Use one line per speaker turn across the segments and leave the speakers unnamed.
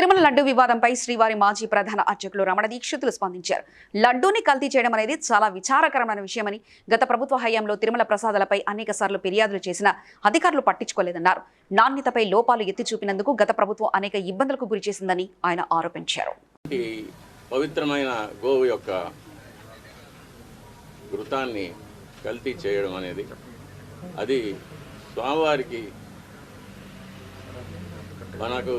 తిరుమల లడ్డు వివాదంపై శ్రీవారి మాజీ ప్రధాన అర్చకులు రమణ దీక్షితులు స్పందించారు. లడ్డూని కల్తీ చేయడం అనేది చాలా విచారకరమైన విషయమని గత ప్రభుత్వ హయాంలో తిరుమల ప్రసాదాలపై అనేక సార్లు ఫిర్యాదులు చేసినా అధికారులు పట్టించుకోలేదన్నారు. నాణ్యతపై లోపాలు ఎత్తి చూపినందుకు గత ప్రభుత్వం అనేక ఇబ్బందులకు గురి చేసిందని ఆయన ఆరోపించారు.
పవిత్రమైన గోవు యొక్క కల్తీ చేయడం అనేది అది స్వామివారికి మనకు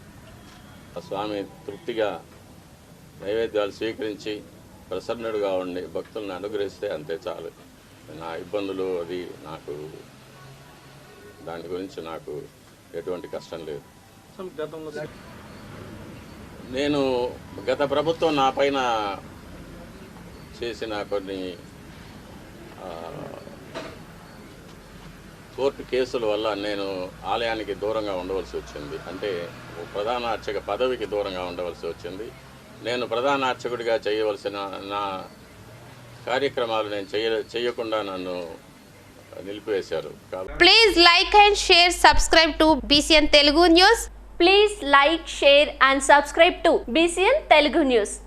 ఆ స్వామి తృప్తిగా నైవేద్యాలు స్వీకరించి ప్రసన్నుడుగా ఉండి భక్తులను అనుగ్రహిస్తే అంతే చాలు. నా ఇబ్బందులు అది నాకు దాని గురించి నాకు ఎటువంటి కష్టం లేదు. నేను గత ప్రభుత్వం నా పైన చేసిన కొన్ని ఆ, కోర్టు కేసుల వల్ల నేను ఆలయానికి దూరంగా ఉండవలసి వచ్చింది. అంటే ఓ ప్రధాన అర్చక పదవికి దూరంగా ఉండవలసి వచ్చింది. నేను ప్రధాన అర్చకుడిగా చేయవలసిన నా కార్యక్రమాలు నేను చేయ చేయకుండా నన్ను నిలిపివేశారు.
Please like and share subscribe to BCN Telugu news
please like share and subscribe to BCN Telugu news